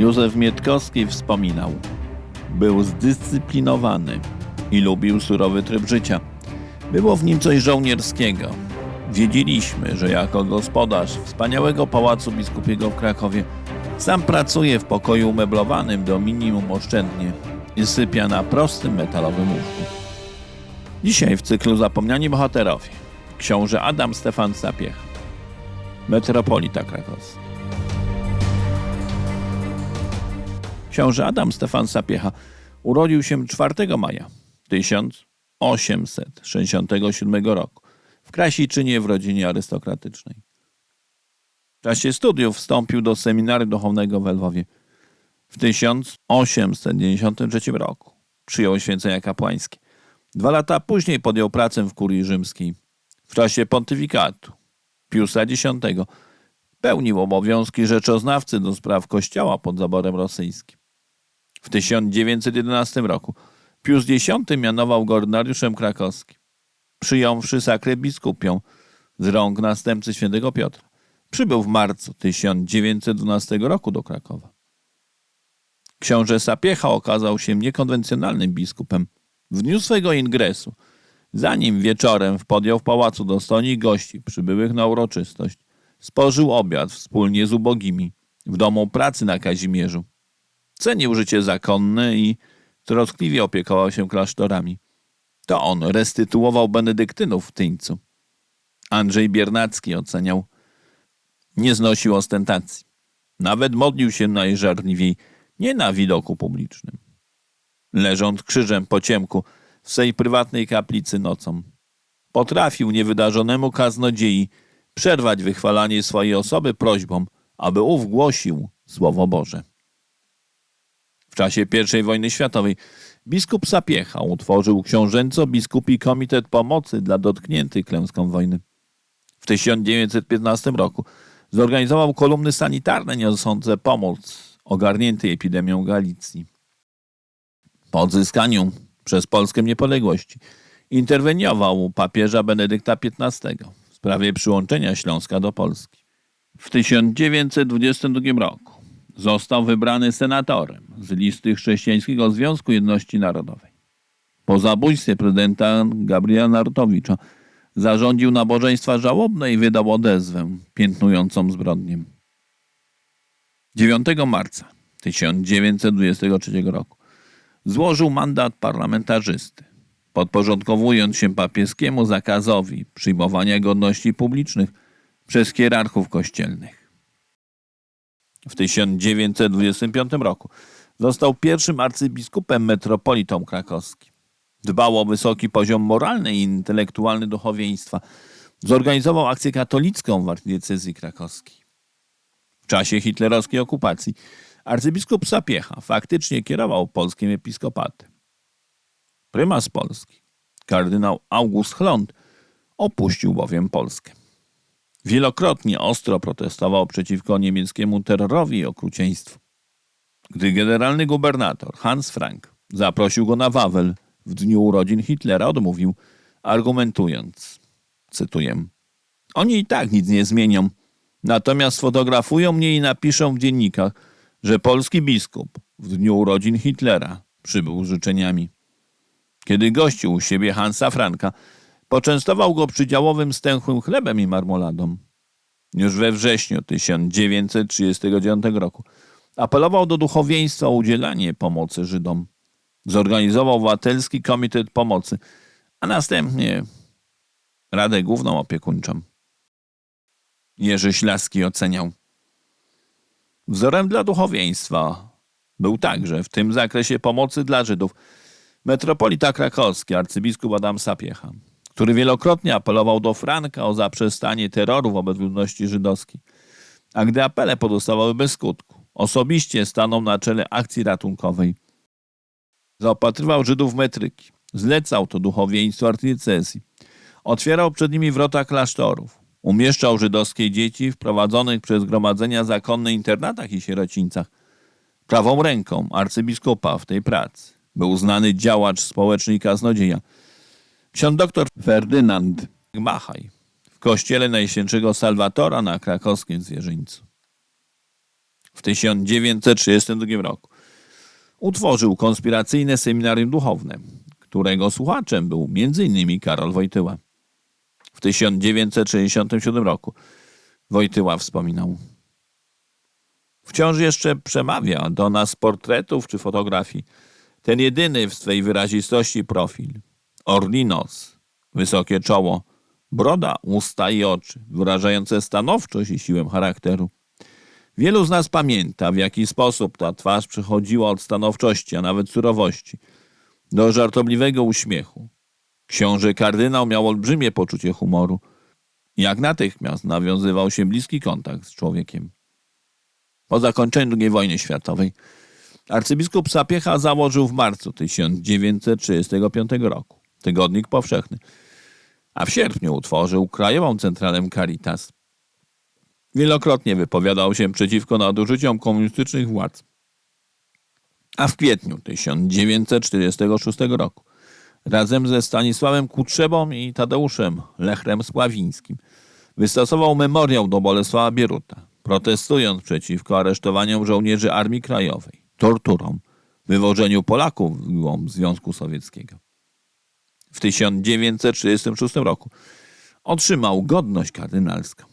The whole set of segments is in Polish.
Józef Mietkowski wspominał: Był zdyscyplinowany i lubił surowy tryb życia. Było w nim coś żołnierskiego. Wiedzieliśmy, że jako gospodarz wspaniałego pałacu biskupiego w Krakowie sam pracuje w pokoju umeblowanym do minimum oszczędnie i sypia na prostym metalowym łóżku. Dzisiaj w cyklu Zapomniani Bohaterowie książę Adam Stefan Sapiecha, metropolita krakowski. Książę Adam Stefan Sapiecha urodził się 4 maja 1867 roku w Krasiczynie w rodzinie arystokratycznej. W czasie studiów wstąpił do seminarium duchownego w Lwowie. W 1893 roku przyjął święcenia kapłańskie. Dwa lata później podjął pracę w kurii rzymskiej. W czasie pontyfikatu Piusa X pełnił obowiązki rzeczoznawcy do spraw kościoła pod zaborem rosyjskim. W 1911 roku Pius X mianował go ordynariuszem krakowskim. Przyjąwszy sakrę biskupią z rąk następcy świętego Piotra, przybył w marcu 1912 roku do Krakowa. Książę Sapiecha okazał się niekonwencjonalnym biskupem. W dniu swego ingresu, zanim wieczorem podjął w pałacu dostojnych gości przybyłych na uroczystość, spożył obiad wspólnie z ubogimi w domu pracy na Kazimierzu. Cenił życie zakonne i troskliwie opiekował się klasztorami. To on restytuował benedyktynów w Tyńcu. Andrzej Biernacki oceniał. Nie znosił ostentacji. Nawet modlił się najżarliwiej, nie na widoku publicznym. Leżąc krzyżem po ciemku w swej prywatnej kaplicy nocą, potrafił niewydarzonemu kaznodziei przerwać wychwalanie swojej osoby prośbą, aby ów głosił Słowo Boże. W czasie I wojny światowej biskup Sapiecha utworzył książęco-biskupi Komitet Pomocy dla dotkniętych klęską wojny. W 1915 roku zorganizował kolumny sanitarne niosące pomoc ogarniętej epidemią Galicji. Po odzyskaniu przez Polskę niepodległości interweniował papieża Benedykta XV w sprawie przyłączenia Śląska do Polski. W 1922 roku został wybrany senatorem z listy Chrześcijańskiego Związku Jedności Narodowej. Po zabójstwie prezydenta Gabriela Narutowicza zarządził nabożeństwa żałobne i wydał odezwę piętnującą zbrodnię. 9 marca 1923 roku złożył mandat parlamentarzysty, podporządkowując się papieskiemu zakazowi przyjmowania godności publicznych przez hierarchów kościelnych. W 1925 roku został pierwszym arcybiskupem metropolitą krakowskim. Dbał o wysoki poziom moralny i intelektualny duchowieństwa. Zorganizował akcję katolicką w archidiecezji krakowskiej. W czasie hitlerowskiej okupacji arcybiskup Sapiecha faktycznie kierował polskim episkopatem. Prymas Polski, kardynał August Chląd, opuścił bowiem Polskę. Wielokrotnie ostro protestował przeciwko niemieckiemu terrorowi i okrucieństwu. Gdy generalny gubernator Hans Frank zaprosił go na Wawel w dniu urodzin Hitlera, odmówił, argumentując, cytuję, oni i tak nic nie zmienią, natomiast sfotografują mnie i napiszą w dziennikach, że polski biskup w dniu urodzin Hitlera przybył życzeniami. Kiedy gościł u siebie Hansa Franka, poczęstował go przydziałowym stęchłym chlebem i marmoladą. Już we wrześniu 1939 roku apelował do duchowieństwa o udzielanie pomocy Żydom. Zorganizował obywatelski komitet pomocy, a następnie Radę Główną Opiekuńczą. Jerzy Ślaski oceniał. Wzorem dla duchowieństwa był także w tym zakresie pomocy dla Żydów metropolita krakowski, arcybiskup Adam Sapiecha, który wielokrotnie apelował do Franka o zaprzestanie terroru wobec ludności żydowskiej. A gdy apele pozostawały bez skutku, osobiście stanął na czele akcji ratunkowej. Zaopatrywał Żydów metryki, zlecał to duchowieństwu arcydiecezji, otwierał przed nimi wrota klasztorów, umieszczał żydowskie dzieci w prowadzonych przez gromadzenia zakonne internatach i sierocińcach. Prawą ręką arcybiskupa w tej pracy był znany działacz społeczny i kaznodzieja, ksiądz dr Ferdynand Gmachaj w kościele Najświętszego Salwatora na krakowskim Zwierzyńcu. W 1932 roku utworzył konspiracyjne seminarium duchowne, którego słuchaczem był m.in. Karol Wojtyła. W 1967 roku Wojtyła wspominał. Wciąż jeszcze przemawia do nas portretów czy fotografii ten jedyny w swej wyrazistości profil. Orli nos, wysokie czoło, broda, usta i oczy, wyrażające stanowczość i siłę charakteru. Wielu z nas pamięta, w jaki sposób ta twarz przechodziła od stanowczości, a nawet surowości, do żartobliwego uśmiechu. Książę kardynał miał olbrzymie poczucie humoru. Jak natychmiast nawiązywał się bliski kontakt z człowiekiem. Po zakończeniu II wojny światowej arcybiskup Sapiecha założył w marcu 1935 roku Tygodnik Powszechny, a w sierpniu utworzył Krajową Centralę Caritas. Wielokrotnie wypowiadał się przeciwko nadużyciom komunistycznych władz. A w kwietniu 1946 roku razem ze Stanisławem Kutrzebą i Tadeuszem Lechrem Sławińskim wystosował memoriał do Bolesława Bieruta, protestując przeciwko aresztowaniom żołnierzy Armii Krajowej, torturom, wywożeniu Polaków w Związku Sowieckiego. W 1936 roku otrzymał godność kardynalską.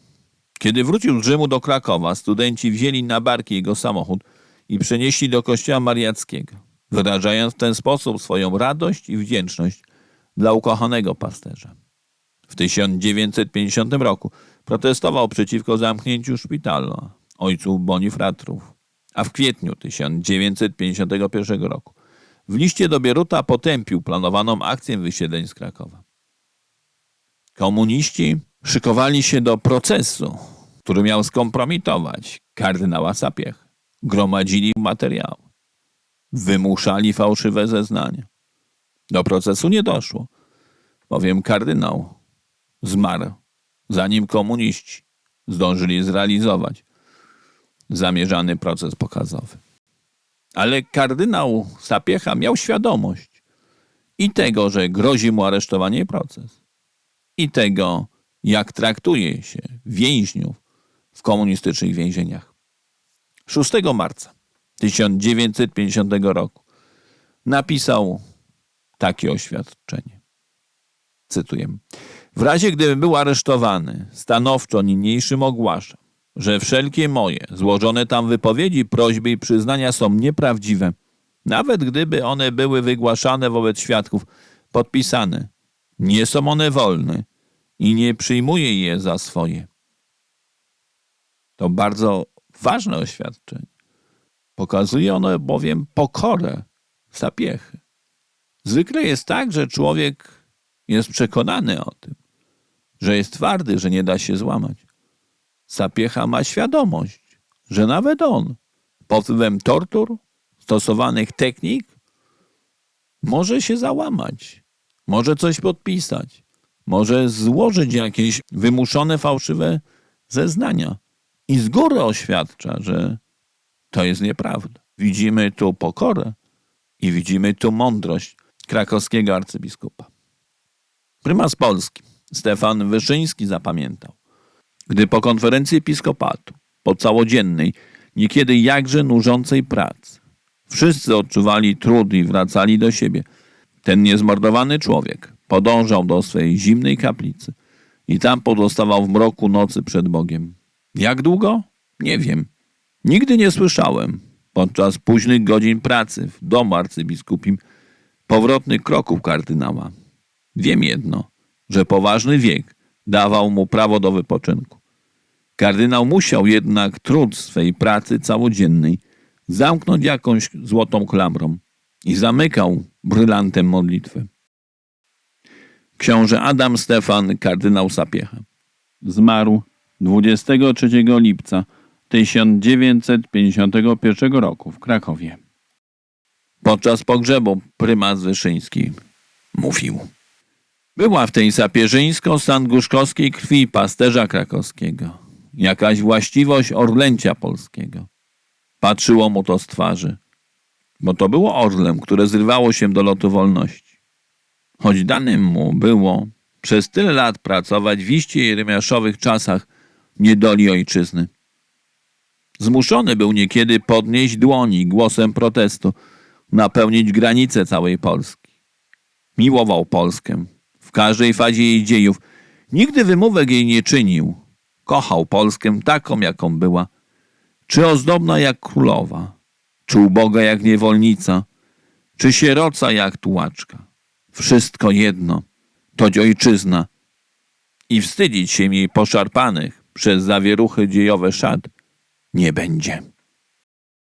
Kiedy wrócił z Rzymu do Krakowa, studenci wzięli na barki jego samochód i przenieśli do kościoła mariackiego, wyrażając w ten sposób swoją radość i wdzięczność dla ukochanego pasterza. W 1950 roku protestował przeciwko zamknięciu szpitala ojców Bonifratrów, a w kwietniu 1951 roku w liście do Bieruta potępił planowaną akcję wysiedleń z Krakowa. Komuniści szykowali się do procesu, który miał skompromitować kardynała Sapiech. Gromadzili materiały. Wymuszali fałszywe zeznania. Do procesu nie doszło, bowiem kardynał zmarł, zanim komuniści zdążyli zrealizować zamierzany proces pokazowy. Ale kardynał Sapiecha miał świadomość i tego, że grozi mu aresztowanie i proces, i tego, jak traktuje się więźniów w komunistycznych więzieniach. 6 marca 1950 roku napisał takie oświadczenie. Cytuję. W razie gdybym był aresztowany, stanowczo niniejszym ogłaszam, że wszelkie moje złożone tam wypowiedzi, prośby i przyznania są nieprawdziwe, nawet gdyby one były wygłaszane wobec świadków, podpisane. Nie są one wolne i nie przyjmuję je za swoje. To bardzo ważne oświadczenie. Pokazuje ono bowiem pokorę zapiechy. Zwykle jest tak, że człowiek jest przekonany o tym, że jest twardy, że nie da się złamać. Sapiecha ma świadomość, że nawet on pod wpływem tortur, stosowanych technik, może się załamać, może coś podpisać, może złożyć jakieś wymuszone fałszywe zeznania i z góry oświadcza, że to jest nieprawda. Widzimy tu pokorę i widzimy tu mądrość krakowskiego arcybiskupa. Prymas Polski Stefan Wyszyński zapamiętał, gdy po konferencji episkopatu, po całodziennej, niekiedy jakże nużącej pracy, wszyscy odczuwali trud i wracali do siebie, ten niezmordowany człowiek podążał do swej zimnej kaplicy i tam pozostawał w mroku nocy przed Bogiem. Jak długo? Nie wiem. Nigdy nie słyszałem podczas późnych godzin pracy w domu arcybiskupim powrotnych kroków kardynała. Wiem jedno, że poważny wiek dawał mu prawo do wypoczynku. Kardynał musiał jednak trud swej pracy całodziennej zamknąć jakąś złotą klamrą i zamykał brylantem modlitwę. Książę Adam Stefan, kardynał Sapiecha. Zmarł 23 lipca 1951 roku w Krakowie. Podczas pogrzebu prymas Wyszyński mówił. Była w tej sapieżyńsko-sandguszkowskiej krwi pasterza krakowskiego. Jakaś właściwość orlęcia polskiego. Patrzyło mu to z twarzy, bo to było orlem, które zrywało się do lotu wolności. Choć danym mu było przez tyle lat pracować w iście jeremiaszowych czasach niedoli ojczyzny. Zmuszony był niekiedy podnieść dłoni głosem protestu, napełnić granice całej Polski. Miłował Polskę każdej fazie jej dziejów. Nigdy wymówek jej nie czynił. Kochał Polskę taką, jaką była. Czy ozdobna jak królowa, czy uboga jak niewolnica, czy sieroca jak tułaczka. Wszystko jedno, toć ojczyzna. I wstydzić się jej poszarpanych przez zawieruchy dziejowe szat nie będzie.